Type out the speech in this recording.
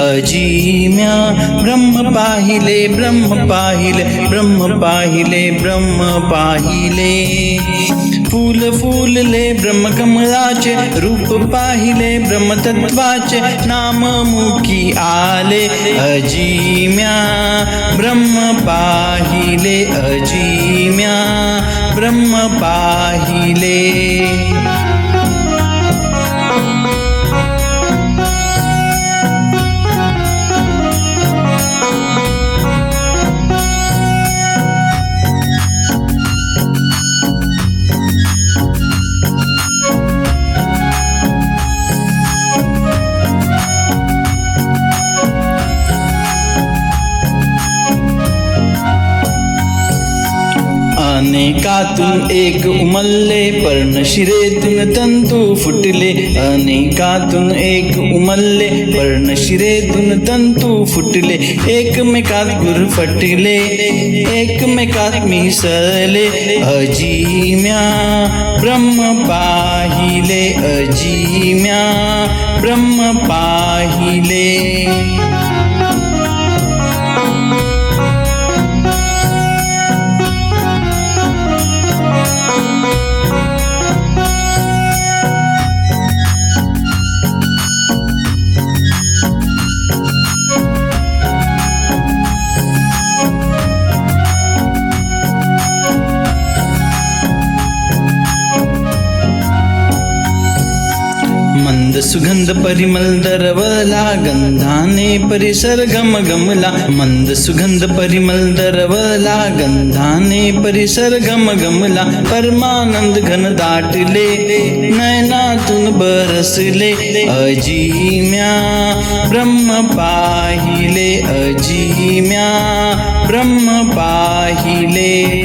अजिम्या, ब्रह्म पाहिले ब्रह्म पाहिले ब्रह्म पाहिले ब्रह्म पाहिले। फूल फूलले ब्रह्मकमळाचे रूप पाहिले ब्रह्मतत्वाचे नाम मुखी आले। अजिम्या, ब्रह्म पाहिले, अजिम्या, ब्रह्म पाहिले। अनेकातून एक उमल्ले पर उमलले पर्णशिरेतून तंतु फुटले। अनेकातून एक उमल्ले पर उमलले पर्णशिरेतून तंतु फुटले। एकमेकात गुरफटले एकमेकात मिसळले अजिम्या ब्रह्म पाहिले अजिम्या ब्रह्म पाहिले। मंद सुगंध परिमल दरवला गंधाने परिसर गम गमला मंद सुगंध परिमल दरवला गंधाने परिसर गम गमला परमानंद घन दाटले नयनातून बरसले. अजिम्या ब्रह्म पाहिले अजिम्या ब्रह्म पाहिले.